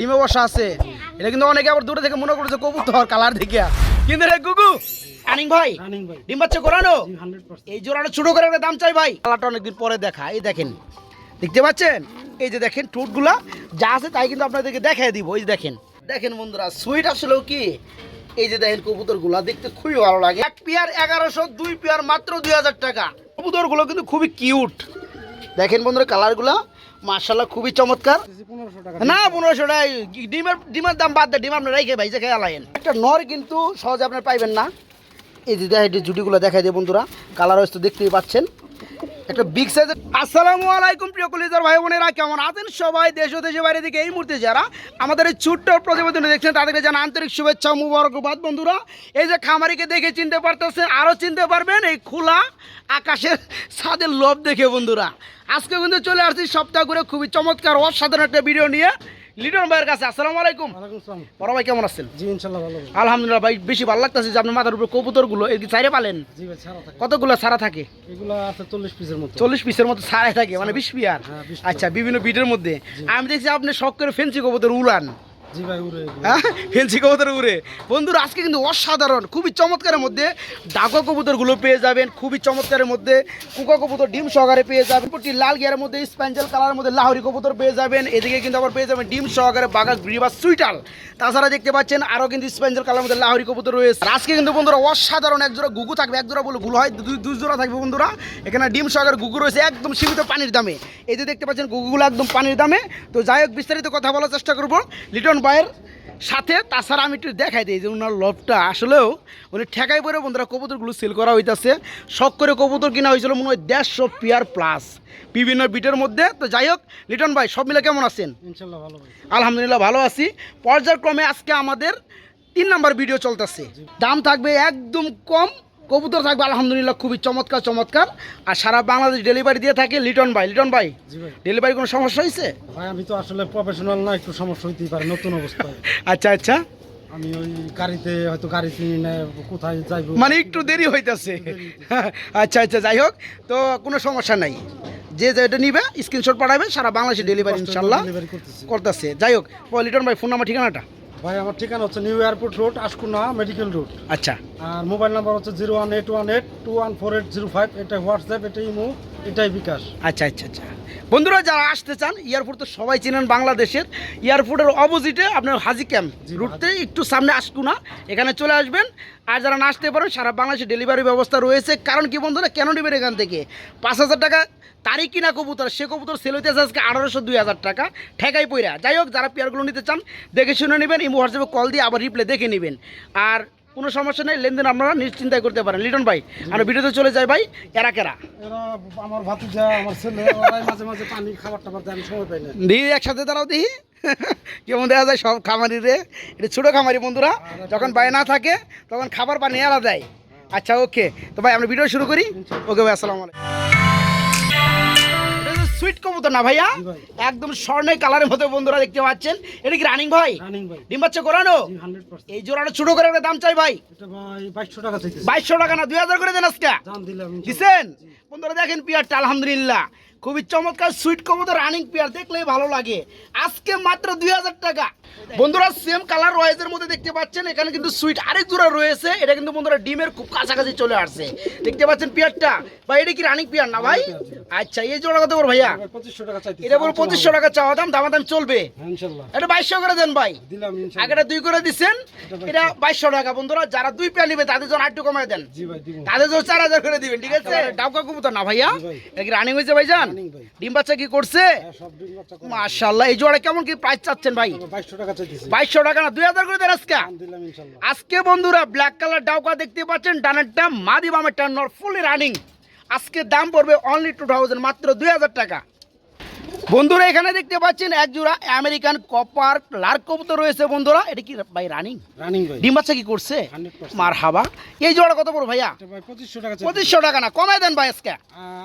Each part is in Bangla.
ডিমে বসা আছে। এটা কিন্তু অনেকে আবার দূরে থেকে মনে করছে কবুতর কালার দেখিয়া। কিন্তু রে গুগু আনিং ভাই ডিম বাচ্চা করানো এই জোড়াটা ছোট করে একটা দাম চাই ভাই। কালারটা অনেকদিন পরে দেখা এই দেখেন। দেখতে পাচ্ছেন? এই যে দেখেন টুটগুলা যা আছে তাই কিন্তু আপনাদেরকে দেখাই দিব এই যে দেখেন। দেখেন বন্ধুরা সুইট আসলেও কি? এই যে দেখেন কবুতরগুলা দেখতে খুবই ভালো লাগে। এক পেয়ার এগারোশো দুই পেয়ার মাত্র দুই হাজার টাকা। কবুতরগুলো কিন্তু খুবই কিউট। দেখেন বন্ধুরা কালারগুলা মার্শাল্লাহ খুবই চমৎকার। না পনেরোশো টাকা ডিমের ডিমের দাম বাদ দেয় ডিম আপনার রেখে ভাই যে খেয়ে আলাইন একটা নর কিন্তু সহজে আপনার পাইবেন না। এই যে দেখা এই জুটিগুলো দেখাই দিয়ে বন্ধুরা কালার হয়তো দেখতেই পাচ্ছেন। একটা বিগ সাইজের আসসালামু আলাইকুম প্রিয় কলিজার ভাই বোনেরা, কেমন আছেন সবাই? দেশ ও দেশের বাইরে এই মুহূর্তে যারা আমাদের এই ছোট্ট প্রতিবেদন দেখছেন, তাদেরকে জানা আন্তরিক শুভেচ্ছা মুবারকবাদ। বন্ধুরা, এই যে খামারিকে দেখে চিনতে পারতেছেন আরও চিনতে পারবেন এই খোলা আকাশের ছাদের লোভ দেখে বন্ধুরা। আজকে কিন্তু চলে আসছি সপ্তাহ করে খুবই চমৎকার, অসাধারণ একটা ভিডিও নিয়ে। লিটন ভাইয়ের কাছে আসসালামু আলাইকুম। বড় ভাই কেমন আছেন? জি ভালো আলহামদুলিল্লাহ ভাই বেশি ভালো লাগতেছে যে আপনার মাথার উপর কবুতরগুলো এর কি চাইরে পালেন। জি ভাই ছাড়া থাকে। কতগুলো সারা থাকে? এগুলো আছে চল্লিশ পিসের মতো। চল্লিশ পিসের মতো সারাই থাকে মানে বিশ পিয়ার। হ্যাঁ, 20 আচ্ছা বিভিন্ন বিটের মধ্যে। আমি দেখছি আপনি শখ করে ফেন্সি কবুতর উড়ান। জি হ্যাঁ? কবুতর উড়ে। বন্ধুরা, আজকে কিন্তু অসাধারণ, খুবই চমৎকারের মধ্যে ডাকা কবুতরগুলো পেয়ে যাবেন, খুবই চমৎকারের মধ্যে কুকা কবুতর, ডিম সহকারে পেয়ে যাবেন প্রতি লাল গিয়ারের মধ্যে স্প্যাঞ্জেল কালারের মধ্যে লাহরি কবুতর পেয়ে যাবেন, এদিকে কিন্তু আবার পেয়ে যাবেন ডিম সহকারে বাঘা গ্রিবাস সুইটাল। তাছাড়া দেখতে পাচ্ছেন আরও কিন্তু স্প্যাঞ্জেল কালারের মধ্যে লাহরি কবুতর রয়েছে। আজকে কিন্তু বন্ধুরা অসাধারণ এক জোড়া গুগু থাকবে এক জোড়া বলে ভুল হয় দুই দুই জোড়া থাকবে বন্ধুরা। এখানে ডিম সহকারে গুগু রয়েছে, একদম সীমিত পানির দামে। যে দেখতে পাচ্ছেন গুগুগুলো একদম পানির দামে। তো যাই হোক, বিস্তারিত কথা বলার চেষ্টা করব। লিটন ভাইয়ের সাথে তাছাড়া আমি একটু দেখাই দিই যে ওনার লভটা আসলেও উনি ঠেকাই পরে বন্ধুরা কবুতরগুলো সেল করা হইতাছে। শখ করে কবুতর কিনা হয়েছিল মনে হয় দেড়শো পিয়ার প্লাস বিভিন্ন বিটের মধ্যে। তো যাই হোক লিটন ভাই সব মিলে কেমন আছেন? ইনশাল্লাহ ভালো আলহামদুলিল্লাহ ভালো আছি। পর্যায়ক্রমে আজকে আমাদের তিন নাম্বার ভিডিও চলতেছে। দাম থাকবে একদম কম। কবুতর থাকবে আলহামদুলিল্লাহ খুবই চমৎকার চমৎকার। আর সারা বাংলাদেশ ডেলিভারি দিয়ে থাকে লিটন ভাই। লিটন ভাই ডেলিভারি কোনো সমস্যা হয়েছে? ভাই আমি তো আসলে প্রফেশনাল না একটু সমস্যা হইতেই পারে নতুন অবস্থায় আচ্ছা আচ্ছা। আমি ওই গাড়িতে হয়তো গাড়ি চিনি না কোথায় যাইব? মানে একটু দেরি হইতেছে। আচ্ছা আচ্ছা যাই হোক। তো কোনো সমস্যা নাই। যে যেটা নিবে স্ক্রিনশট পাঠাবে সারা বাংলাদেশে ডেলিভারি ইনশাল্লাহ করতেছে। যাই হোক লিটন ভাই ফোন নাম্বার ঠিকানাটা? ভাই আমার ঠিকানা হচ্ছে new airport road Ashkona medical road. আচ্ছা। আর মোবাইল নাম্বার হচ্ছে zero one eight one eight two one four eight zero five এটা হোয়াটসঅ্যাপ এটা ইমো। এটাই বিকাশ। আচ্ছা আচ্ছা আচ্ছা। বন্ধুরা যারা আসতে চান এয়ারপোর্ট তো সবাই চেনেন বাংলাদেশের। এয়ারপোর্টের অপোজিটে আপনার হাজি ক্যাম্প। রুটতে একটু সামনে আসকুনা এখানে চলে আসবেন। আর যারা না আসতে পারেন সারা বাংলাদেশে ডেলিভারি ব্যবস্থা রয়েছে। কারণ কি বন্ধুরা কেন নেবেন এখান থেকে? পাঁচ হাজার টাকা তারই কিনা কবুতর সে কবুতর সেল হইতেছে আজকে আঠারোশো দুই হাজার টাকা। ঠেকাই পইরা। যাই হোক যারা পেয়ারগুলো নিতে চান দেখে শুনে নেবেন ইমো হোয়াটসঅ্যাপে কল দিয়ে আবার রিপ্লে দেখে নেবেন। আর কোনো সমস্যা নেই লেনদেন আপনারা নিশ্চিন্তায় করতে পারেন। লিটন ভাই আমরা ভিডিওতে চলে যাই ভাই এরা কেরা? আমার ভাতিজা আমার ছেলে ওরাই মাঝে মাঝে পানি খাবার টাবার দেন সময় পাই না। দিই একসাথে দাঁড়াও দিই কেমন দেখা যায় সব খামারি রে এটা ছোটো খামারি বন্ধুরা যখন বাইরে না থাকে তখন খাবার পানি আলাদা দেয়। আচ্ছা ওকে। তো ভাই আমরা ভিডিও শুরু করি। ওকে ভাই আসসালামু আলাইকুম। সুইট কবুতর না ভাইয়া? একদম স্বর্ণের কালারের মতো বন্ধুরা দেখতে পাচ্ছেন। এটা কি রানিং ভাই? ডিম বাচ্চা করানো? এই জোড়াটা ছোট করে একটা দাম চাই ভাই। বাইশশো টাকা না দুই হাজার করে দেন আজকে। দিছেন? বন্ধুরা দেখেন পিয়ারটা আলহামদুলিল্লাহ। খুবই চমৎকার সুইট কবুতর রানিং পিয়ার দেখলেই ভালো লাগে। আজকে মাত্র দুই হাজার টাকা। বন্ধুরা সেম কালার রয়েসের মধ্যে দেখতে পাচ্ছেন এখানে কিন্তু সুইট আরেক জোড়া রয়েছে এটা কিন্তু বন্ধুরা ডিমের খুব কাছাকাছি চলে আসছে। দেখতে পাচ্ছেন পিয়ারটা ভাই এটা কি রানিং পিয়ার না ভাই? আচ্ছা এই জোড়া কত বড় ভাইয়া? পঁচিশশো টাকা চাইতেছি। এটা বড় পঁচিশশো টাকা চাওয়া দাম দামাদাম চলবে। হ্যাঁ, এটা বাইশশো করে দেন ভাই। আগেটা দুই করে দিচ্ছেন এটা বাইশশো। টাকা। বন্ধুরা যারা দুই পেয়ার নিবে তাদের জন্য আরেকটু কমায় দেন। তাদের জন্য চার হাজার করে দিবেন ঠিক আছে? ডাউকা কবুতর না ভাইয়া? এটা কি রানিং হয়েছে ভাইজান? ডিম বাচ্চা কি করছে? হ্যাঁ মাশাল্লাহ এই জোড়া কেমন কি প্রাইস চাচ্ছেন ভাই? বাইশশো বাইশশো টাকা না দুই হাজার করে দেন আজকে। আজকে বন্ধুরা ব্ল্যাক কালার ডাউকা দেখতে পাচ্ছেন ডানেরটা মাদি বামের টান ফুলি রানিং আজকে দাম পড়বে অনলি টু থাউজেন্ড মাত্র দুই হাজার টাকা। বন্ধুরা এখানে দেখতে পাচ্ছেন এক জোড়া আমেরিকান কপার লার্ক কবুতর রয়েছে বন্ধুরা। এটা কি ভাই রানিং রানিং ডিম বাচ্চা কি করছে? মার হাবা। এই জোড়া কত বড় ভাইয়া? ভাই পঁচিশশো টাকা না কমে দেন ভাই আজকে।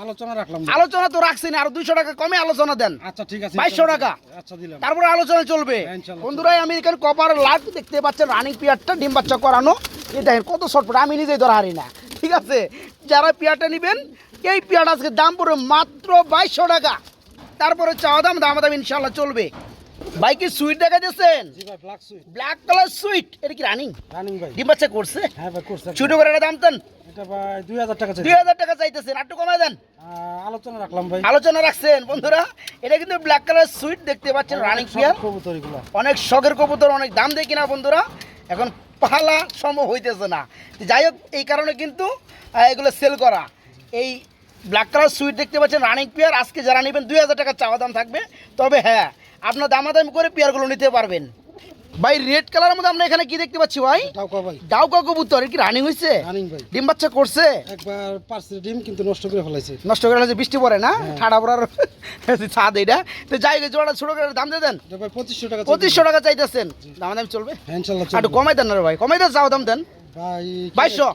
আলোচনা রাখলাম। আলোচনা তো রাখছেন আর দুইশো টাকা কমে আলোচনা দেন। আচ্ছা ঠিক আছে। 2200 ইনশাল্লাহ। টাকা। আচ্ছা দিলাম। তারপরে আলোচনা চলবে। হ্যাঁ, বন্ধুরা আমেরিকান কপার লাট দেখতে পাচ্ছেন রানিং পিয়ারটা ডিম বাচ্চা করানো। এই দেখেন কত শর্ট আমি নিজেই ধরা হারি না। ঠিক আছে? যারা পিয়ারটা নেবেন এই পিয়ারটা আজকে দাম পড়বে মাত্র বাইশশো টাকা। তারপরে চাওয়া দাম দাম দাম ইনশাল্লাহ চলবে। বাইকে সুইট দেখা দিয়েছেন ব্ল্যাক কালার সুইট এটা কি রানিং রানিং ভাই। ডিম বাচ্চা করছে? হ্যাঁ ভাই করছে। ছোট করে একটা দাম দেন। এটা ভাই দুই হাজার টাকা চাই দুই হাজার টাকা চাইতেছেন একটু কমায় দেন। আলোচনা রাখলাম ভাই। আলোচনা রাখছেন বন্ধুরা। এটা কিন্তু ব্ল্যাক কালার সুইট দেখতে পাচ্ছেন রানিং পিয়ার কবুতর এগুলো অনেক শখের কবুতর অনেক দাম দেয় কিনা বন্ধুরা? এখন পালা সম্ভব হইতেছে না। যাই হোক এই কারণে কিন্তু এগুলো সেল করা। এই ব্ল্যাক কালার সুইট দেখতে পাচ্ছেন রানিং পেয়ার আজকে যারা নেবেন দুই হাজার টাকা চাওয়া দাম থাকবে। তবে হ্যাঁ আপনার দামাদামি করে পেয়ারগুলো নিতে পারবেন। ভাই রেড কালারের মধ্যে আমরা এখানে কি দেখতে পাচ্ছি ভাই? ডাউকা কবুতর কি রানিং হয়েছে ডিম বাচ্চা করছে? একবার ডিম কিন্তু নষ্ট করে ফেলাইছে। নষ্ট করে হচ্ছে বৃষ্টি পড়ে না? হ্যাঁ। ঠাডা পড়ার ছাদ এটা তো যাই জোড়া ছোট করে দাম দিয়ে দেন। ভাই পঁচিশশো টাকা পঁচিশশো টাকা চাইতেছেন। দামাদামি চলবে? হ্যাঁ একটু। কমাই দেন না ভাই কমাই দেন চাও দাম দেন। বাইশশো।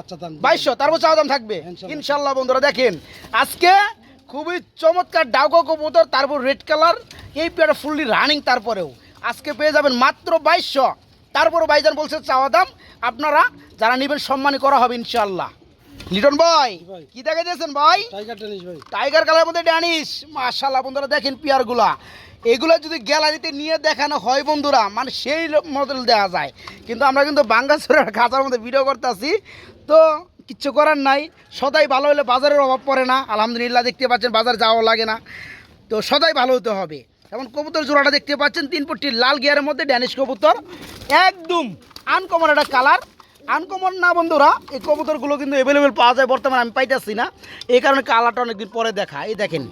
আচ্ছা বাইশশো তারপর চাও দাম থাকবে। ইনশাল্লাহ। বন্ধুরা দেখেন আজকে খুবই চমৎকার ডাউকো কবুতর তারপর রেড কালার এই পেয়ারটা ফুললি রানিং তারপরেও। আজকে পেয়ে যাবেন মাত্র বাইশশো। তারপরে ভাইজান বলছে চাওয়া দাম আপনারা যারা নেবেন সম্মানী করা হবে ইনশাল্লাহ। লিটন ভাই কি দেখা দিয়েছেন ভাই? টাইগার কালার মধ্যে ড্যানিশ মাশাল্লাহ বন্ধুরা দেখেন পিয়ারগুলা। এগুলো যদি গ্যালারিতে নিয়ে দেখানো হয় বন্ধুরা মানে সেই মডেল দেওয়া যায়। কিন্তু আমরা কিন্তু বাঙ্গাসুরের খাঁচার মধ্যে ভিডিও করতেছি। তো কিচ্ছু করার নাই। সদাই ভালো হলে বাজারের অভাব পড়ে না। আলহামদুলিল্লাহ দেখতে পাচ্ছেন বাজার যাওয়া লাগে না। তো সদাই ভালো হতে হবে। যেমন কবুতর জোড়াটা দেখতে পাচ্ছেন, তিন ফুটটি লাল গিয়ারের মধ্যে ড্যানিশ কবুতর। একদম আনকমন একটা কালার আনকমন না বন্ধুরা, এই কবুতরগুলো কিন্তু অ্যাভেলেবেল পাওয়া যায়। বর্তমানে আমি পাইতেছি না। এই কারণে কালারটা অনেকদিন পরে দেখা। এই দেখেন,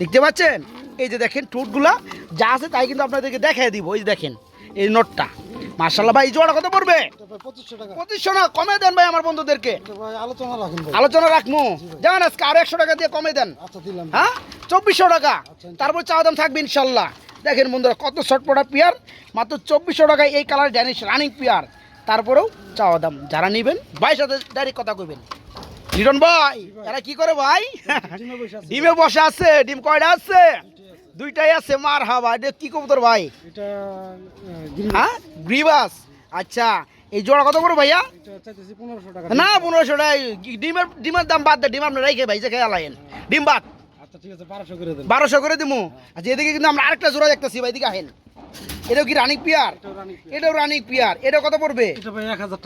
দেখতে পাচ্ছেন? এই যে দেখেন টুটগুলা যা আছে তাই কিন্তু আপনাদেরকে দেখাই দিব। এই দেখেন, এই নোটটা। মার্শাল্লাহ ভাই জোড়া কত পড়বে? পঁচিশশো টাকা। কমে দেন ভাই আমার বন্ধুদেরকে। আলোচনা রাখব জানেন আজকে আরও একশো টাকা দিয়ে কমে দেন। আচ্ছা হ্যাঁ? চব্বিশশো টাকা। আচ্ছা। তারপর চাওয়া দাম থাকবে ইনশাল্লাহ দেখেন বন্ধুরা কত শর্টপটা পিয়ার মাত্র চব্বিশশো টাকায় এই কালার ড্যানিশ রানিং পিয়ার তারপরেও চাওয়া দাম। যারা নেবেন ভাই সাথে ডাইরেক্ট কথা কইবেন। লিটন ভাই। এরা কি করে ভাই? ডিমে বসে আছে। ডিমে বসে আছে ডিম কয়টা আছে? দুইটাই আছে মার হাবা। এটা কি কবুতর ভাই? হ্যাঁ? গ্রিবাস? আচ্ছা এই জোড়া কত করে ভাইয়া? না পনেরোশো টাকা ডিমের ডিমের দাম বাদ দেয় ডিম আপনি রেখে ভাই যে খেয়ে ডিম বাদ। আচ্ছা বারোশো করে দিমু। আচ্ছা এদিকে কিন্তু আমরা আরেকটা জোড়া দেখতেছি ভাই এদিকে আহেন এটাও কি রানিক পিয়ার? এটাও রানিং এটাও রানিক পিয়ার। এটা কত পড়বে?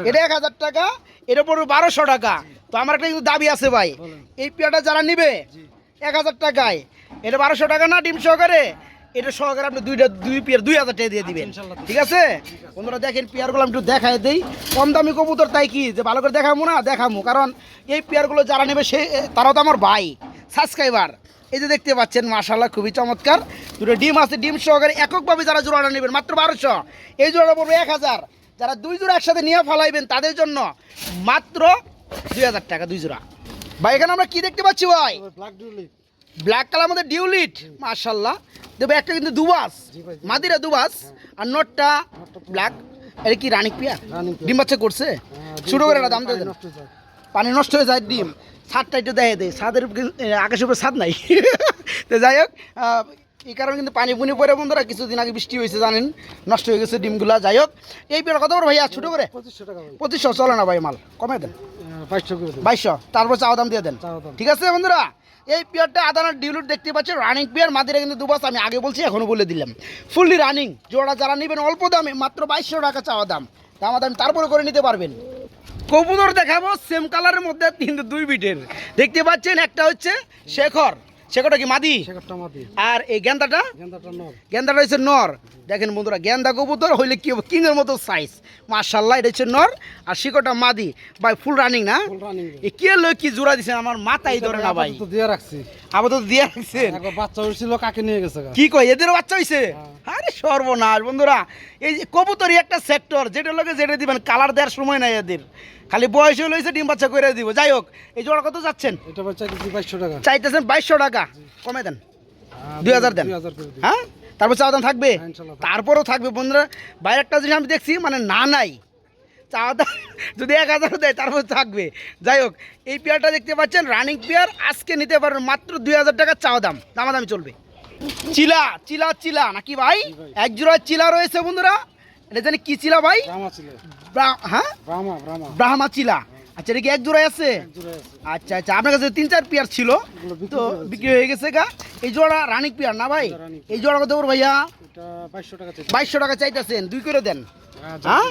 এটা এক হাজার টাকা। এটা পড়বে বারোশো টাকা। তো আমার একটা কিন্তু দাবি আছে ভাই। এই পিয়ারটা যারা নিবে এক হাজার টাকায় এটা বারোশো টাকা না ডিম সহকারে? এটা সহকারে আপনি দুইটা দুই পেয়ার দুই হাজার টাকা দিয়ে দিবেন। ঠিক আছে? বন্ধুরা দেখেন পেয়ারগুলো আমি একটু দেখাই দেই। কম দামি কবুতর তাই কি? যে ভালো করে দেখাবো না দেখাবো। কারণ এই পেয়ারগুলো যারা নেবে সে তারাও তো আমার ভাই সাবস্ক্রাইবার এই যে দেখতে পাচ্ছেন মাশাল্লাহ খুবই চমৎকার। দুটো ডিম আছে ডিম সহকারে এককভাবে যারা জোড়াটা নেবেন মাত্র বারোশো। এই জোড়াটা পড়বে এক হাজার। যারা দুই জোড়া একসাথে নিয়ে ফেলাইবেন তাদের জন্য মাত্র দুই হাজার টাকা দুই জোড়া। ভাই এখানে আমরা কি দেখতে পাচ্ছি ভাই? ব্ল্যাক ব্ল্যাক কালার মধ্যে ডিউলিট মাশাল্লাহ দেবে একটা কিন্তু দুবাস। মাদিরা দুবাস আর নটটা ব্ল্যাক এটা কি রানিক পিয়া? ডিম বাচ্চা করছে? হ্যাঁ, ছোট করে দাম দিয়ে পানি নষ্ট হয়ে যায়। হয়ে ডিম। ছাদটা একটু দেয় দেয়। ছাদের আকাশের উপরে ছাদ নাই। তো যাই হোক এই কারণে কিন্তু পানি পুনি পরে বন্ধুরা। কিছুদিন আগে বৃষ্টি হয়েছে জানেন। নষ্ট হয়ে গেছে ডিমগুলা। যাই হোক এই পেয়ার কত বড় ভাইয়া? ছোট করে? পঁচিশশো টাকা পঁচিশশো চলে না ভাই মাল। কমে দেন। বাইশশো বাইশশো। তারপর চাওয়া দাম দিয়ে দেন। ঠিক আছে বন্ধুরা? এই পিয়ারটা আদানার ডিউলুট দেখতে পাচ্ছি রানিং পিয়ার মাদিরা কিন্তু দুবাস আমি আগে বলছি, এখনও বলে দিলাম। ফুললি রানিং জোড়া যারা নেবেন অল্প দামে, মাত্র বাইশশো টাকা চাওয়া দাম। দামা দাম তারপরে করে নিতে পারবেন। কবুতর দেখাবো সেম কালারের মধ্যে কিন্তু দুই বিটের। দেখতে পাচ্ছেন, একটা হচ্ছে শেখর শেখরটা কি মাদি? আর এই গেন্দাটা? গেন্দাটা হচ্ছে নর। দেখেন বন্ধুরা গেন্দা কবুতর হইলে কি কিংয়ের মতো সাইজ মার্শাল্লাহ এটা হচ্ছে নর। আর শিকড়টা মাদি? ভাই ফুল রানিং না? কে লোক কি জোড়া দিছেন আমার মাথায় ধরে না ভাই। দিয়ে রাখছি। আপাতত দিয়ে রাখছেন? বাচ্চা উঠছিল কাকে নিয়ে গেছে কি কয় এদের বাচ্চা হইছে? আরে সর্বনাশ বন্ধুরা। এই যে কবুতরই একটা সেক্টর যেটা লোকে যেটা দিবেন কালার দেওয়ার সময় নাই এদের। খালি বয়স হলে হয়েছে ডিম বাচ্চা করে দিব। যাই হোক এই জোড়া কত যাচ্ছেন? এটা চাইতেছি বাইশশো টাকা? চাইতেছেন বাইশশো টাকা। কমে দেন। দুই হাজার দেন। হ্যাঁ? তারপর চাওয়া দাম থাকবে? তারপরও থাকবে বন্ধুরা। বাইরে একটা জিনিস আমি দেখছি মানে না নাই। চাওয়া দাম যদি এক হাজার দেয় তারপর থাকবে। যাই হোক এই পেয়ারটা দেখতে পাচ্ছেন রানিং পেয়ার। আজকে নিতে পারবেন মাত্র দুই হাজার টাকা চাওয়া দাম। দামাদামি চলবে। চিলা চিলা চিলা নাকি ভাই? ভাই। এক জোড়া চিলা রয়েছে বন্ধুরা। এটা জানি কি চিলা ভাই? হ্যাঁ? ব্রাহ্মা চিলা আচ্ছা এটা কি এক জোড়ায় আছে? আচ্ছা আচ্ছা আপনার কাছে তিন চার পেয়ার ছিল। তো বিক্রি হয়ে গেছে গা। এই জোড়া রানিক পেয়ার না ভাই? এই জোড়া কত ভাইয়া? বাইশশো টাকা চাইতেছেন দুই করে দেন। হ্যাঁ হ্যাঁ?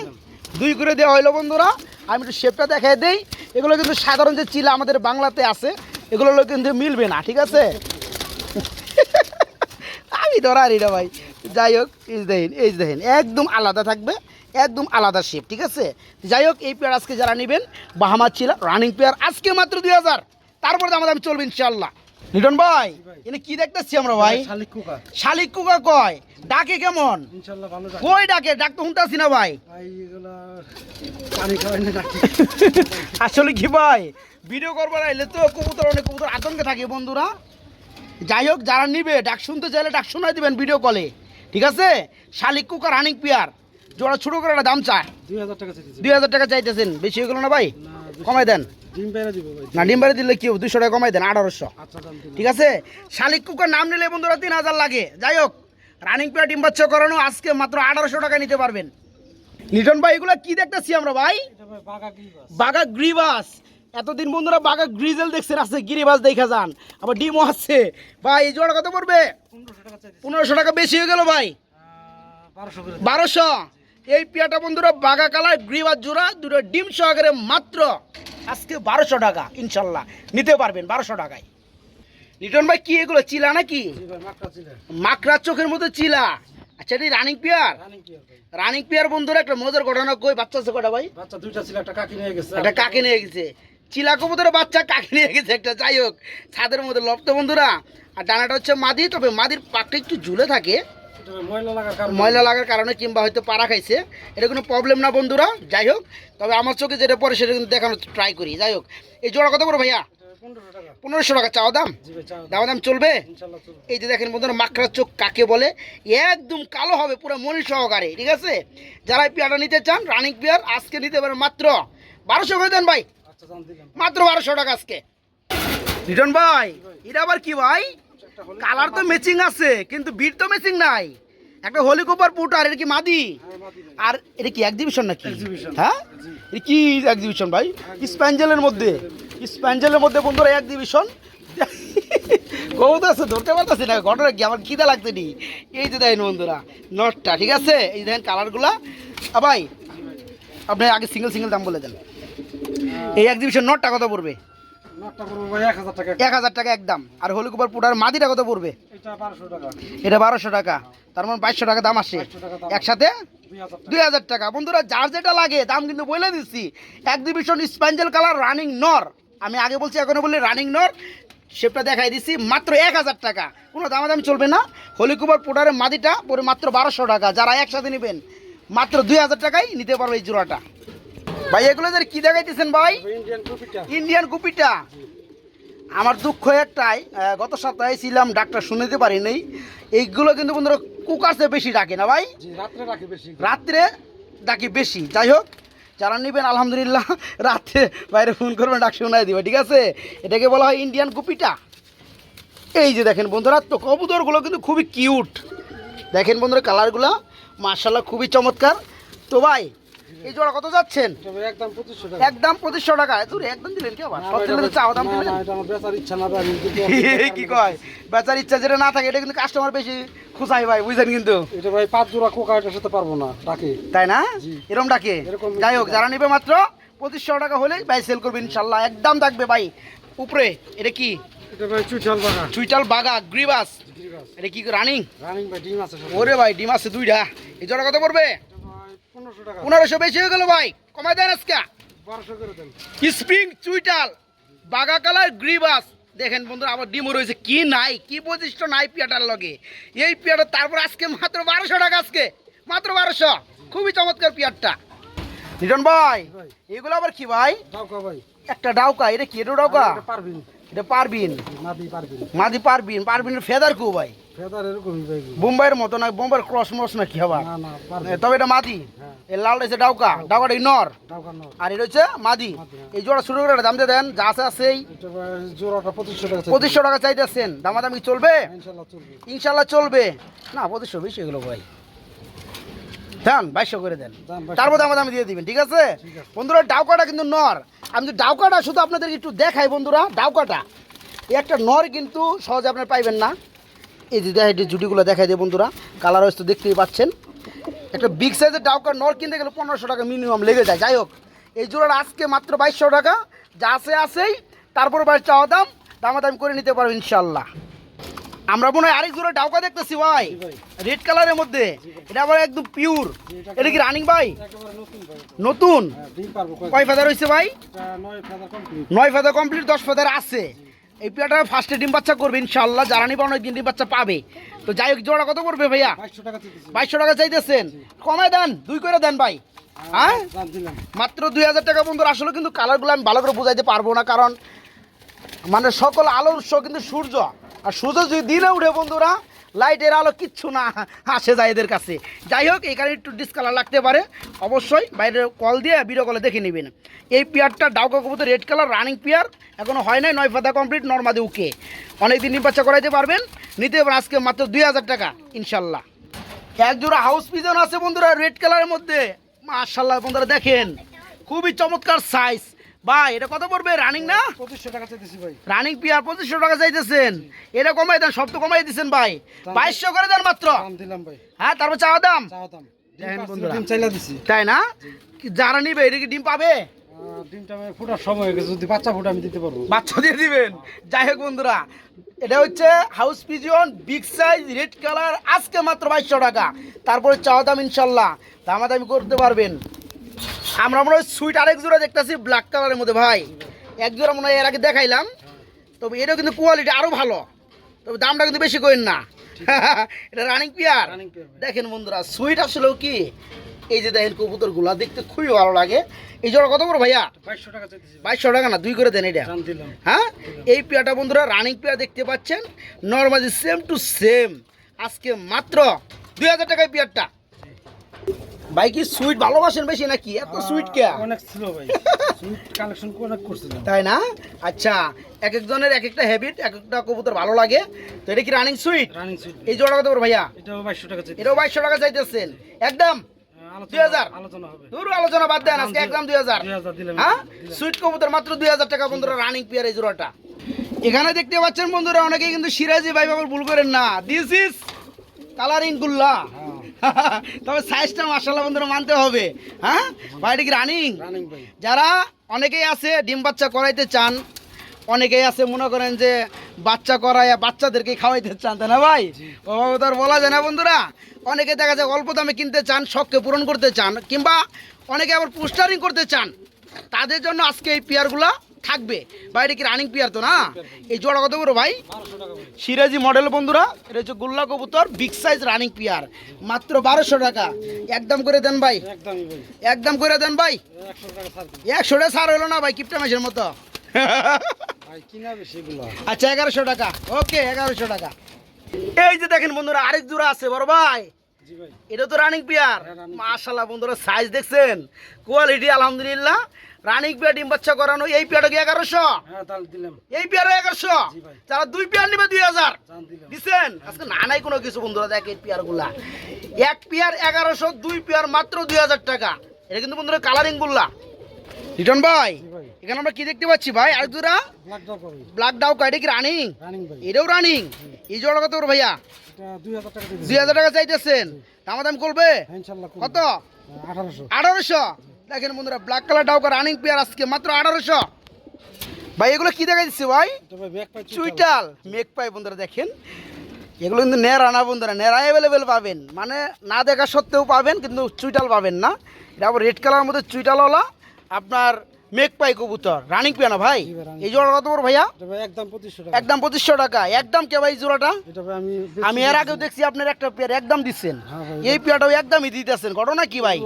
দুই করে দেওয়া হইল বন্ধুরা। আমি একটু শেপটা দেখাই দেই। এগুলো কিন্তু সাধারণ যে চিলা আমাদের বাংলাতে আছে এগুলো কিন্তু মিলবে না ঠিক আছে? আমি ধরা রে ভাই। যাই হোক এই দেখেন এই দেখেন একদম আলাদা থাকবে একদম আলাদা শেপ ঠিক আছে? যাই হোক এই পেয়ার আজকে যারা নেবেন বাহামার ছিল রানিং পেয়ার আজকে মাত্র দুই হাজার। তারপর দাম দাম চলবে ইনশাল্লাহ নিটন ভাই এনে কি দেখতেছি আমরা ভাই? শালিক কুকা কয়? ডাকে কেমন? কই ডাকে? ডাক তো শুনতেছি না ভাই। আসলে কি ভাই? ভিডিও করবার আইলে তো কবুতর অনেক কবুতর আতঙ্কে থাকে বন্ধুরা। যাই হোক যারা নিবে ডাক শুনতে চাইলে ডাক শোনাই দিবেন ভিডিও কলে। ঠিক আছে? শালিক কুকার রানিং পিয়ার। জোড়া ছোটো করে একটা দাম চায়। দুই হাজার টাকা চাইতেছেন। বেশি হয়ে গেল না ভাই? কমাই দেন। না ডিম বাড়ি দিলে কি দুশো টাকা কমাই দেন আঠারোশো। আচ্ছা ঠিক আছে? শালিক কুকার নাম নিলে বন্ধুরা তিন হাজার লাগে। যাই হোক রানিং পেয়ার ডিম বাচ্চা করানো আজকে মাত্র আঠারোশো টাকা নিতে পারবেন। লিটন ভাই এগুলো কি দেখতেছি আমরা ভাই? বাগা বাঘা গ্রিবাস এতদিন বন্ধুরা বাঘা গ্রিজেল দেখছেন আছে গিরিবাস দেখা যান। আবার ডিমও আছে। ভাই এই জোড়া কত পড়বে? পনেরোশো টাকা বেশি হয়ে গেল ভাই। বারোশো। এই পিয়াটা বন্ধুরা বাঘা কালার গ্রিবাস জোড়া দুটো ডিম সহকারে মাত্র। আজকে বারোশো টাকা ইনশাল্লাহ। নিতে পারবেন বারোশো টাকায়। লিটন ভাই কি এগুলো চিলা নাকি? মাকড়ার চোখের মতো চিলা। আচ্ছা এটি রানিং পিয়ার? রানিং পিয়ার বন্ধুরা একটা মজার ঘটনা কই? বাচ্চা আছে কটা ভাই? বাচ্চা দুইটা ছিল একটা কাকি নিয়ে গেছে। একটা কাকে নিয়ে গেছে। চিলা কবুতরের বাচ্চা কাকে নিয়ে গেছে একটা? যাই হোক ছাদের মধ্যে লপ্ত বন্ধুরা। আর ডানাটা হচ্ছে মাদি তবে মাদির পাকটা একটু ঝুলে থাকে। ময়লা লাগার কারণে কিংবা হয়তো পাড়া খাইছে। এটা কোনো প্রবলেম না বন্ধুরা যাই হোক। তবে আমার চোখে যেটা পড়ে সেটা কিন্তু দেখানোর ট্রাই করি যাই হোক। এই জোড়া কত করে ভাইয়া? পনেরোশো টাকা চাওয়া দাম? দাওয়া দাম চলবে? এই যে দেখেন বন্ধুরা মাকড়ার চোখ কাকে বলে? একদম কালো হবে পুরো মনি সহকারে ঠিক আছে? যারা এই পেয়ারটা নিতে চান রানিং পেয়ার আজকে নিতে পারেন মাত্র বারোশো করে দেন ভাই। মাত্র বারোশো টাকা আজকে। রিটন ভাই এটা আবার কি ভাই? কালার তো ম্যাচিং আছে কিন্তু বিট তো ম্যাচিং নাই। একটা হোলি কুপার পুটার এটা কি মাদি। আর এটা কি এক্সিবিশন নাকি। হ্যাঁ? এটা কি এক্সিবিশন ভাই? স্প্যাঞ্জেলের মধ্যে। স্প্যাঞ্জেলের মধ্যে বন্ধুরা এক্সিবিশন কবুতর আছে ধরতে পারতেছি না। ঘটনা কি? আমার খিদা লাগছে নি এই যে দেখেন বন্ধুরা নটটা ঠিক আছে? এই দেখেন কালারগুলা ভাই আপনি আগে সিঙ্গেল সিঙ্গেল দাম বলে দেন। এই এক্সিবিশন নটটা কত পড়বে? নটটা এক হাজার টাকা। একদম। আর হোলি কুপার পুটার মাদিটা কত পড়বে? এটা বারোশো টাকা। তার মানে বাইশশো টাকা দাম আসে। 2200 টাকা দাম। একসাথে দুই হাজার টাকা। বন্ধুরা যার যেটা লাগে দাম কিন্তু বলে দিচ্ছি। এক্সিবিশন কালার রানিং নর আমি আগে বলছি এখনও বলি রানিং নর শেপটা দেখাই দিচ্ছি মাত্র এক হাজার টাকা। কোনো দামাদামি চলবে না। হলিকুমার পোটারের মাদিটা পরে মাত্র বারোশো টাকা। যারা একসাথে নেবেন মাত্র দুই হাজার টাকায় নিতে পারবে এই জোড়াটা। ভাই এগুলো যে কি দেখাইতেছেন ভাই? ইন্ডিয়ান কপিটা কুপিটা আমার দুঃখ একটাই গত সপ্তাহে ছিলাম ডাক্তার শুনতে পারি নাই। এইগুলো কিন্তু বন্ধুরা কুকারসে বেশি ডাকে না ভাই? রাত্রে ডাকে বেশি। রাত্রে ডাকি বেশি। যাই হোক যারা নেবেন আলহামদুলিল্লাহ রাত্রে বাইরে ফোন করবেন ডাক শোনায় দিবে ঠিক আছে? এটাকে বলা হয় ইন্ডিয়ান কুপিটা এই যে দেখেন বন্ধুরা তো কবুতরগুলো কিন্তু খুবই কিউট দেখেন বন্ধুরা কালারগুলো মার্শাল্লাহ খুবই চমৎকার। তো ভাই এই জোড়া কত যাচ্ছেন? একদম পঁচিশশো টাকা। একদম পঁচিশশো টাকা। দূরে একদম দিলেন কি আবার সব দিলেন চাওয়া দাম দিলেন না, এটা আমার বেচার ইচ্ছা না ভাই, আমি কিন্তু কি কয়? বেচার ইচ্ছা যেটা না থাকে এটা কিন্তু কাস্টমার বেশি খুঁচাই ভাই বুঝছেন কিন্তু? এটা ভাই পাঁচ জোড়া কোকা এটার সাথে পারব না ডাকে। তাই না? এরকম ডাকে? যাই হোক যারা নেবে মাত্র পঁচিশশো টাকা হলে ভাই সেল করবে ইনশাল্লাহ। একদম থাকবে ভাই। উপরে এটা কি? এটা ভাই চুইঠাল বাগা চুইটাল বাগা গ্রিবাস। এটা কি রানিং রানিং ভাই ডিম আছে। ওরে ভাই ডিম আছে দুইটা। এই জোড়া কত পড়বে? পনেরোশো বেশি হয়ে গেল ভাই কমাই দেন আজকে। স্প্রিং চুইটাল বাগা কালার গ্রিবাস। দেখেন বন্ধুরা আবার ডিমও রয়েছে। কি নাই কি বৈশিষ্ট্য নাই পিয়াটার লগে। এই পিয়াটা তারপর আজকে মাত্র বারোশো টাকা আজকে। মাত্র বারোশো। খুবই চমৎকার পিয়ারটা নিটন ভাই ভাই। এগুলো আবার কি ভাই? ডাউকা ভাই। একটা ডাউকা এটা কি এটা ডাউকা? পারবিন এটা পারবিন? মাদি পারবিন। মাদি পারবিন? পারবিনের ফেদার কু ভাই? ফেদার এরকমই ভাই বোম্বাইয়ের মতো না বোম্বাইয়ের ক্রস মস না কি হবা? না না তবে এটা মাদি। হ্যাঁ। এর লাল রয়েছে ডাউকা। ডাউকাটা নর। আর এটা হচ্ছে মাদি। এই জোড়া শুরু করে দাম দিয়ে দেন যা আছে আছেই পঁচিশশো টাকা চাইতেছেন। দামাদামি চলবে? ইনশাল্লাহ চলবে। ইনশাল্লাহ চলবে। না পঁচিশশো বেশি এগুলো ভাই। দেন বাইশশো করে দেন। দাম 2200 তারপর দামে দামে দিয়ে দিবেন ঠিক আছে? বন্ধুরা ডাউকাটা কিন্তু নর। আমি যদি ডাউকাটা শুধু আপনাদেরকে একটু দেখাই বন্ধুরা ডাউকাটা। এই একটা নর কিন্তু সহজে আপনার পাইবেন না। এই যে এই জুটিগুলো দেখাই দিয়ে বন্ধুরা কালার হয়তো তো দেখতেই পাচ্ছেন। একটা বিগ সাইজের ডাউকার নর কিনতে গেলে পনেরোশো টাকা মিনিমাম লেগে যায়। যাই হোক এই জোড়াটা আজকে মাত্র বাইশশো টাকা। যা আছে আসেই তারপরে বাইরে চাওয়া দাম। দামাদামি করে নিতে পারব ইনশাল্লাহ। আমরা মনে হয় আরেক জোড়া ডাউকা দেখতেছি ভাই। রেড কালারের মধ্যে। এটা আবার একদম পিওর এটা কি রানিং ভাই? নতুন হ্যাঁ কয় ফেদার হয়েছে ভাই? নয় ফেদার কমপ্লিট দশ ফেদার আছে। এই পেয়ারটা ফার্স্টে ডিম বাচ্চা করবে ইনশাল্লাহ যারা নিবা অনেক দিন ডিম বাচ্চা পাবে। তো যাই হোক জোড়া কত করবে ভাইয়া? বাইশশো টাকা দিতেছি বাইশশো টাকা চাইতেছেন। কমে দেন দুই করে দেন ভাই। হ্যাঁ মাত্র দুই হাজার টাকা বন্ধুরা। আসলে কিন্তু কালারগুলো আমি ভালো করে বোঝাইতে পারব না কারণ মানে সকল আলোর উৎস কিন্তু সূর্য। আর সূর্য যদি দিনে উঠে বন্ধুরা, লাইটের আলো কিচ্ছু না আসে যায় এদের কাছে। যাই হোক, এখানে একটু ডিসকালার লাগতে পারে। অবশ্যই বাইরে কল দিয়ে ভিডিও কলে দেখে নেবেন। এই পেয়ারটা ডাউকা কবুতর রেড কালার রানিং পেয়ার, এখনও হয় নাই, নয় ফাদা কমপ্লিট নর্মাদি উকে। অনেক দিন নির্বাচন করাইতে পারবেন, নিতে পারেন আজকে মাত্র দুই হাজার টাকা, ইনশাল্লাহ। এক জোড়া হাউস পিজন আছে বন্ধুরা রেড কালারের মধ্যে। মাশাল্লাহ বন্ধুরা, দেখেন। খুবই চমৎকার সাইজ ভাই এটা কত পড়বে? রানিং না? পঁচিশশো টাকা চাইতেছি ভাই। রানিং পিয়ার পঁচিশশো টাকা চাইতেছেন। এটা কমাই দেন সব তো কমাই দিচ্ছেন ভাই। বাইশশো করে দেন মাত্র। দিলাম ভাই। হ্যাঁ তারপর চাওয়া দাম? দাম। তাই না? যারা নিবে এটা কি ডিম পাবে? বাচ্চা দিয়ে দিবেন। যাই হোক বন্ধুরা এটা হচ্ছে house big size red colour আজকে মাত্র বাইশশো টাকা। তারপরে চাওয়া দাম ইনশাল্লাহ। দামাদামি করতে পারবেন। আমরা মনে হয় সুইট আরেক জোড়া দেখতেছি ব্ল্যাক কালারের মধ্যে ভাই। এক জোড়া মনে হয় এর আগে দেখাইলাম। তবে এটাও কিন্তু কোয়ালিটি আরও ভালো। তবে দামটা কিন্তু বেশি করেন না। এটা রানিং পিয়ার। দেখেন বন্ধুরা সুইট আসলেও কি? এই যে দেখেন কবুতরগুলা দেখতে খুবই ভালো লাগে। এই জোড়া কত বড় ভাইয়া? বাইশশো টাকা। বাইশশো না দুই করে দেন এটা। হ্যাঁ? এই পেয়ারটা বন্ধুরা রানিং পেয়ার দেখতে পাচ্ছেন। নর্মালি সেম টু সেম আজকে মাত্র দুই হাজার টাকায় পেয়ারটা ভাই কি সুইট ভালোবাসেন বেশি নাকি? এত সুইট কে? অনেক ছিল ভাই। সুইট কালেকশন অনেক করছিলাম। তাই না? আচ্ছা এক একজনের এক একটা হ্যাবিট এক একটা কবুতর ভালো লাগে। তো এটা কি রানিং সুইট রানিং সুইট এই জোড়া কত বড় ভাইয়া? এটাও বাইশশো টাকা চাইতেছি। এটাও বাইশশো টাকা চাইতেছেন। একদম? আলোচনা 2000 আলোচনা হবে। দূর আলোচনা বাদ দেন আজকে একদম দুই হাজার। 2000 হ্যাঁ? সুইট কবুতর মাত্র দুই হাজার টাকা বন্ধুরা রানিং পেয়ার এই জোড়াটা। এখানে দেখতে পাচ্ছেন বন্ধুরা অনেকেই কিন্তু সিরাজি ভাই বাবুর ভুল করেন না। দিস ইজ কালারিং গুল্লা। হ্যাঁ। তবে সাইজটা মার্শাল্লাহ বন্ধুরা মানতে হবে হ্যাঁ? ভাইটি কি রানিং রানিং যারা অনেকেই আছে ডিম বাচ্চা করাইতে চান অনেকেই আছে মনে করেন যে বাচ্চা করায় বাচ্চাদেরকে খাওয়াইতে চান তাই না ভাই? ওভাবে তো আর বলা যায় না বন্ধুরা। অনেকে দেখা যায় অল্প দামে কিনতে চান শখকে পূরণ করতে চান কিংবা অনেকে আবার পোস্টারিং করতে চান। তাদের জন্য আজকে এই পেয়ারগুলা থাকবে। ভাই এটা কি রানিং পেয়ার তো না? এই জোড়া কত বড় ভাই? সিরাজি মডেল বন্ধুরা এটা হচ্ছে গুল্লা কবুতর বিগ সাইজ রানিং পেয়ার মাত্র বারোশো টাকা। একদম করে দেন ভাই। একদম করে দেন ভাই। একশো টাকা সার হলো না ভাই কিপটা মাসের মতো। আচ্ছা এগারোশো টাকা। ওকে এগারোশো টাকা। এই যে দেখেন বন্ধুরা আরেক জোড়া আছে বড় ভাই। এটা তো রানিং পিয়ার মাশাল্লাহ বন্ধুরা সাইজ দেখছেন? কোয়ালিটি আলহামদুলিল্লাহ। রানিং পেয়ার ডিম বাচ্চা করানো এই পেয়ারটা কি এগারোশো? হ্যাঁ এই পিয়ার এগারোশো? তারা যারা দুই পেয়ার নিবে দুই হাজার। দিচ্ছেন আজকে না নাই কোনো কিছু বন্ধুরা দেখ এই পেয়ারগুলা। এক পেয়ার এগারোশো দুই পেয়ার মাত্র দুই হাজার টাকা। এটা কিন্তু বন্ধুরা কালারিংগুলা। রিটন ভাই এখানে আমরা কি দেখতে পাচ্ছি ভাই? আর দুরা? ব্ল্যাক ডাউ এটা কি রানিং এটাও রানিং এই জোড়া কত ভাইয়া? দুই হাজার টাকা চাইতেছেন। চাইতেছেন দামাদাম করবে? হ্যাঁ। কত? আঠারোশো। দেখেন বন্ধুরা ব্ল্যাক কালার ডাউকা রানিং পেয়ার আজকে মাত্র আঠারোশো। ভাই এগুলো কি দেখা দিচ্ছে ভাই? চুইটাল। মেঘ পাই বন্ধুরা দেখেন। এগুলো কিন্তু নেড়া না বন্ধুরা নেড়া অ্যাভেলেবেল পাবেন। মানে না দেখা সত্ত্বেও পাবেন কিন্তু চুইটাল পাবেন না। এটা আবার রেড কালারের মধ্যে চুইটাল চুইটালওয়ালা। আপনার মেঘপাই কবুতর রানিং পেয়া না ভাই এই জোড়া কত বড় ভাইয়া? একদম পঁচিশশো টাকা। একদম পঁচিশশো টাকা। একদম কে ভাই জোড়াটা? আমি এর আগেও দেখছি আপনার একটা পেয়ার একদম দিচ্ছেন। হ্যাঁ এই পেয়ারটাও একদমই দিতেছেন। ঘটনা কি ভাই?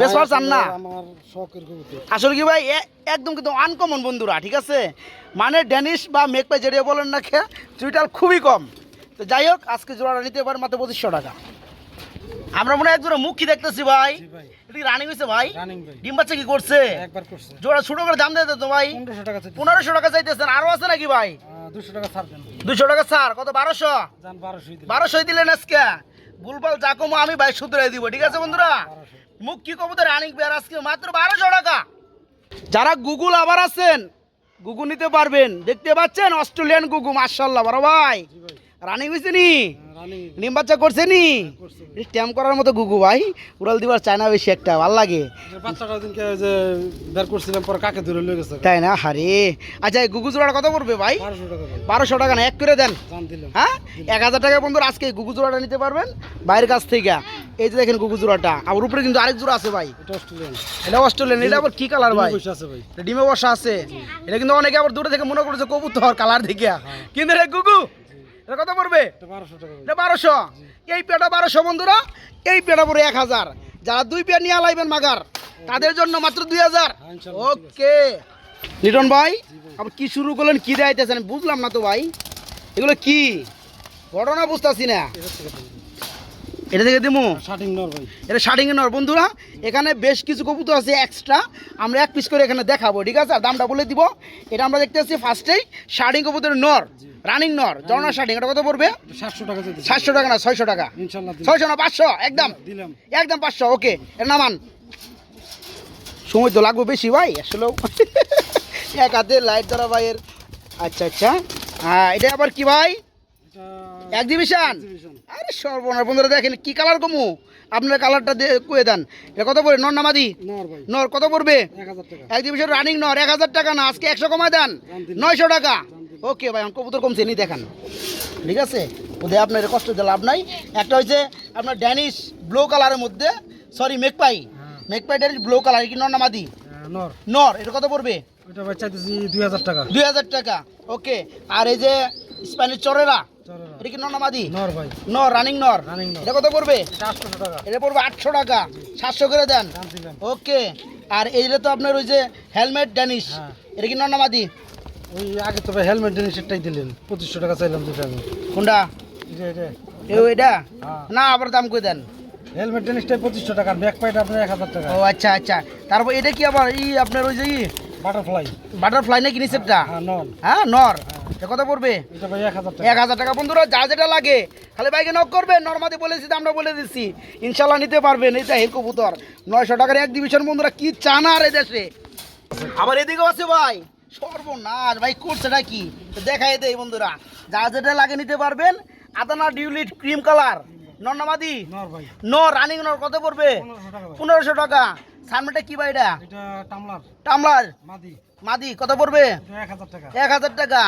বেশ পারছেন না? আসলে কি ভাই একদম কিন্তু আনকমন বন্ধুরা ঠিক আছে? মানে ড্যানিশ বা মেঘপাই যেটা বলেন না খেয়ে চুইটাল খুবই কম। তো যাই হোক আজকে জোড়াটা নিতে পারেন মাত্র পঁচিশশো টাকা। আমরা মনে হয় এক জোড়া মুখী দেখতেছি ভাই। এটা কি রানিং হয়েছে ভাই। ডিম বাচ্চা কি করছে? একবার করছে। জোড়া ছোট করে দাম তো ভাই। পনেরোশো টাকা চাইতেছি। পনেরোশো টাকা চাইতেছেন। আরও আছে নাকি ভাই? দুশো টাকা ছাড় দুশো টাকা কত বারোশো? বারোশোই দিলেন আজকে। আমি দিব। ঠিক আছে বন্ধুরা? মুখ্য কবুতর রানিং পেয়ার আজকে মাত্র বারোশো টাকা। যারা গুগল আবার আছেন গুগু নিতে পারবেন। দেখতে পাচ্ছেন? অস্ট্রেলিয়ান গুগু মার্শাল্লাহ বড় ভাই। রানিং হয়েছে নি? রানিং ডিম বাচ্চা করছে নি? করছে স্ট্যাম্প করার মতো গুগু ভাই উড়াল দিবার চায় না বেশি একটা ভালো লাগে। বাচ্চাটা দিনকে যে বের করছিলাম পরে কাকে ধরে লয়ে গেছে? তাই না? হারে আচ্ছা গুগু জোড়াটা কত পড়বে ভাই? বারোশো টাকা না এক করে দেন। হ্যাঁ? এক হাজার টাকা বন্ধুরা আজকে গুগু জোড়াটা নিতে পারবেন বাইরের কাছ থেকে। এই যে দেখেন গুগু জোড়াটা আর উপরে কিন্তু আরেক জোড়া আছে ভাই। এটা অস্ট্রেলিয়ান। এটা আবার কি কালার ভাই? ডিমে বসা আছে এটা কিন্তু অনেকে আবার দূরে থেকে মনে করছে কবুতর কালার দেখে কিন্তু রে গুগু এটা কত পড়বে? এটা বারোশো এই পেটা বারোশো বন্ধুরা এই পেটা পড়ে এক হাজার। যারা দুই পেয়ার নিয়ে লাইবেন মাগার তাদের জন্য মাত্র দুই হাজার। হ্যাঁ, ওকে। লিটন ভাই আবার কি শুরু করলেন কি দেখাইতেছেন? বুঝলাম না তো ভাই। এগুলো কি? ঘটনা বুঝতেছি না। এটা থেকে। এটা দিমু। এটা শার্টিং নর বন্ধুরা এখানে বেশ কিছু কবুতর আছে এক্সট্রা আমরা এক পিস করে এখানে দেখাবো ঠিক আছে? আর দামটা বলে দিব। এটা আমরা দেখতে পাচ্ছি ফার্স্টেই শার্টিং কবুতরের নর। রানিং নর জর্না শার্টিং এটা কত পড়বে? সাতশো টাকা সাতশো টাকা না ছয়শো টাকা? ছয়শো না পাঁচশো? একদম। দিলাম একদম পাঁচশো ওকে। এর নামান সময় তো লাগবে বেশি ভাই আসলে এক হাতে লাইট ধরা ভাইয়ের। আচ্ছা আচ্ছা। হ্যাঁ এটা আবার কি ভাই? এক্সিবিশন আরে সর্বনাশ বন্ধুরা দেখেন কি কালার কমু? আপনার কালারটা কুয়ে দেন। এটা কত পড়বে? নর নামাদি নর কত পড়বে? এক এক্সিবিশন রানিং নর এক হাজার টাকা না আজকে একশো কমায় দেন। নয়শো টাকা। ওকে ভাই আমার কবুতর কমছে নি দেখান। ঠিক আছে? ওদের আপনার কষ্ট দিয়ে লাভ নাই। একটা হয়েছে আপনার ড্যানিশ ব্লু কালারের মধ্যে সরি মেকপাই মেকপাই ড্যানিশ ব্লু কালার কি নর নামাদি হ্যাঁ, নর। নর এটা কত পড়বে? ওইটা ভাই চাইতেছি দুই হাজার টাকা। দুই হাজার টাকা ওকে। আর এই যে স্প্যানিশ চরেরা। এটা কি নর ভাই। নর রানিং নর। এটা কত পড়বে? এটা টাকা। এটা পড়বে আটশো টাকা। সাতশো করে দেন। ওকে। আর এইটা তো আপনার ওই যে হেলমেট ড্যানিশ হ্যাঁ। এটা কি নর ওই আগে তো ভাই হেলমেট জিনিস সেটাই দিলেন। পঁচিশশো টাকা চাইলাম যেটা আমি। কোনটা? এটা এটা এও এটা? হ্যাঁ। না আবার দাম করে দেন? হেলমেট জিনিসটাই পঁচিশশো টাকা ব্যাক পাইটা আপনার এক হাজার টাকা। ও আচ্ছা আচ্ছা। তারপর এটা কি আবার ই আপনার ওই যে ই? বাটারফ্লাই বাটারফ্লাই নাকি নিচেরটা? হ্যাঁ হ্যাঁ নর। এটা কত পড়বে? এক হাজার টাকা। বন্ধুরা যা যেটা লাগে খালি বাইকে নক করবেন। নর্মাদি বলেছি আমরা বলে দিচ্ছি ইনশাল্লাহ নিতে পারবেন। এটা হেল কবুতর। নয়শো টাকার এক ডিভিশন বন্ধুরা কি চান আর এই দেশে? আবার এদিকেও আছে ভাই। সর্বনাশ ভাই করছেটা কি দেখাই দেই বন্ধুরা যা যেটা লাগে নিতে পারবেন। আদানা ডিউলিট ক্রিম কালার। নর ভাই। ন রানিং নর কত পড়বে? পনেরোশো টাকা সামনেটা কি ভাই এটা? টামলার। মাদি। মাদি কত পড়বে? এক হাজার টাকা।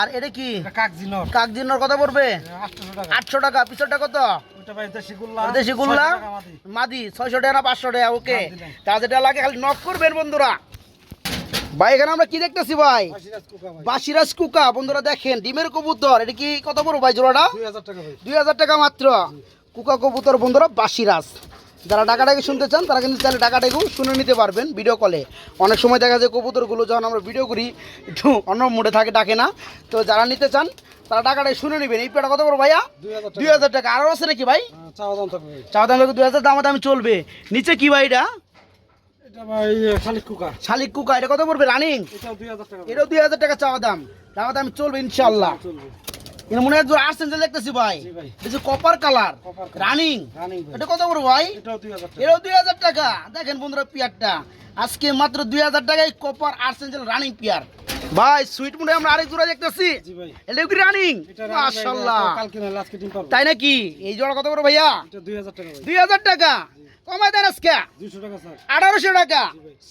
আর এটা কি? কাকজি নর। কত পড়বে? আটশো টাকা। পিছরটা কত? দেশি গুল্লা। মাদি। ছয়শো টাকা না পাঁচশো টাকা? ওকে। যা যেটা লাগে খালি নক করবেন বন্ধুরা। ভাই এখানে আমরা কি দেখতেছি ভাই? বাসিরাজ কুকা বন্ধুরা দেখেন ডিমের কবুতর এটা কি কত বড় ভাই জোড়াটা? দুই হাজার টাকা মাত্র। কুকা কবুতর বন্ধুরা বাসিরাজ যারা ডাকাটাকে শুনতে চান তারা কিন্তু চাইলে ডাকাটাকেও শুনে নিতে পারবেন ভিডিও কলে অনেক সময় দেখা যায় কবুতরগুলো যখন আমরা ভিডিও করি একটু অন্য মোডে থাকে ডাকে না। তো যারা নিতে চান তারা ডাকাটাকে শুনে নেবেন। এই পেটা কত বড় ভাইয়া? দুই হাজার টাকা। আরও আছে নাকি ভাই? হ্যাঁ, চাওয়া দাম থাকবে। চাওয়া দাম দুই হাজার দাম দামি চলবে। নিচে কি ভাই এটা? এটা ভাই শালিক কুকা শালিক কুকা এটা কত পড়বে রানিং? এটাও দুই হাজার টাকা। চাওয়া দাম। চাওয়া দাম চলবে ইনশাল্লাহ এটা মনে হয় দেখতেছি ভাই। Copper colour running. ভাই। এটা কত বড় ভাই? এটাও দুই হাজার টাকা। দেখেন বন্ধুরা পিয়ারটা। আজকে মাত্র দুই হাজার টাকায় কপার আর্সেঞ্জেল রানিং পিয়ার। ভাই সুইট মুডে আমরা আরেক জোড়া দেখতেছি। এটা কি রানিং? তাই নাকি? এই জোড়া কত বড় ভাইয়া? দুই হাজার টাকা দুই হাজার টাকা। কমায় দেন আজকে। আঠারোশো টাকা।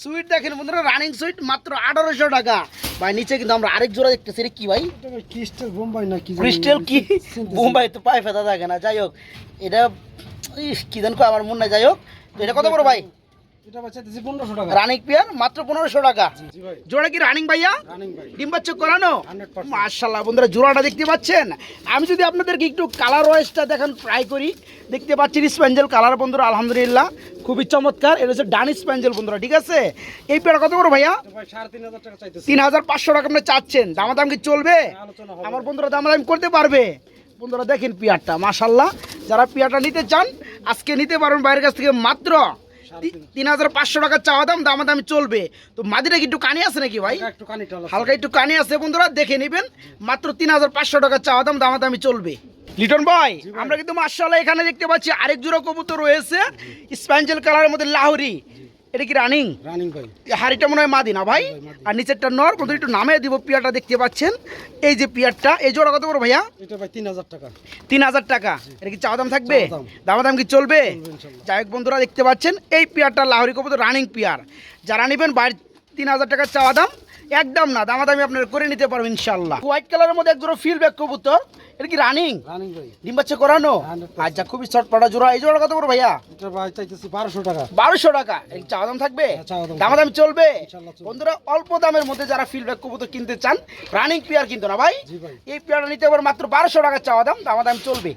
সুইট দেখেন বন্ধুরা রানিং সুইট মাত্র আঠারোশো টাকা। ভাই নিচে কিন্তু আমরা আরেক জোড়া দেখতেছি এটা কি ভাই? ক্রিস্টাল বোম্বাই না কি ক্রিস্টাল কি? বোম্বাই তো পায়ে ফেতা থাকে না যাই হোক। এটা কি জান আমার মন হয় যাই হোক। এটা কত বড় ভাই? এটা টাকা। রানিং পিয়ার মাত্র পনেরোশো টাকা। জি ভাই। জোড়া কি রানিং ভাইয়া? রানিং ভাই। ডিম বাচ্চা করানো? 100% মার্শাল্লাহ বন্ধুরা জোড়াটা দেখতে পাচ্ছেন? আমি যদি আপনাদেরকে একটু কালার ওয়াইজটা দেখান ট্রাই করি দেখতে পাচ্ছেন স্প্যাঞ্জেল কালার বন্ধুরা আলহামদুলিল্লাহ খুবই চমৎকার। এটা হচ্ছে ডান স্প্যাঞ্জেল বন্ধুরা ঠিক আছে? এই পেয়ার কত বড় ভাইয়া? তিন হাজার পাঁচশো টাকা আপনি চাচ্ছেন। দামাদাম কি চলবে? আমার বন্ধুরা দামাদাম করতে পারবে। বন্ধুরা দেখেন পিয়ারটা মাশাল্লাহ। যারা পিয়ারটা নিতে চান আজকে নিতে পারবেন বাইরের কাছ থেকে মাত্র তিন হাজার পাঁচশো টাকার চাওয়া দাম দামাদামি চলবে। তো মাদিরা কি একটু কানে আছে নাকি ভাই। হালকা একটু কানে আছে। বন্ধুরা দেখে নেবেন। মাত্র তিন হাজার পাঁচশো টাকার চাওয়া দাম দামাদামি চলবে। লিটন ভাই আমরা কিন্তু মার্শাল্লাহ এখানে দেখতে পাচ্ছি আরেক জোড়া কবুতর রয়েছে। স্প্যাঞ্জেল কালারের মধ্যে লাহোরি। এটা কি রানিং রানিং ভাই হাড়িটা মনে হয় মাদি না ভাই? আর নিচেরটা নর প্রথমে একটু নামে দিব পিয়ারটা দেখতে পাচ্ছেন। এই যে পিয়ারটা এই জোড়া কত বড় ভাইয়া? এটা ভাই তিন হাজার টাকা। তিন হাজার টাকা। এটা কি চাওয়া দাম থাকবে? দাম। দামা কি চলবে? যাই হোক বন্ধুরা দেখতে পাচ্ছেন এই পিয়ারটা লাহোরি কবুতর রানিং পিয়ার যারা নেবেন বাইরে তিন হাজার টাকা চাওয়া দাম। একদম না দামাদামি আপনারা করে নিতে পারবেন ইনশাল্লাহ হোয়াইট কালারের মধ্যে এক জোড়া ফিল ব্যাক কবুতর এটা কি রানিং ডিম বাচ্চা করানো? আচ্ছা খুবই শর্ট পাটা জোড়া। এই জোড়া কত বড় ভাইয়া? বারোশো টাকা। বারোশো টাকা। চাওয়া দাম থাকবে? হ্যাঁ, দাম দামাদামি চলবে? বন্ধুরা অল্প দামের মধ্যে যারা ফিল্ডব্যাক কবুতর কিনতে চান রানিং পেয়ার কিন্তু না ভাই? এই পেয়ারটা নিতে পারে মাত্র বারোশো টাকা চাওয়া দাম দামাদাম চলবে।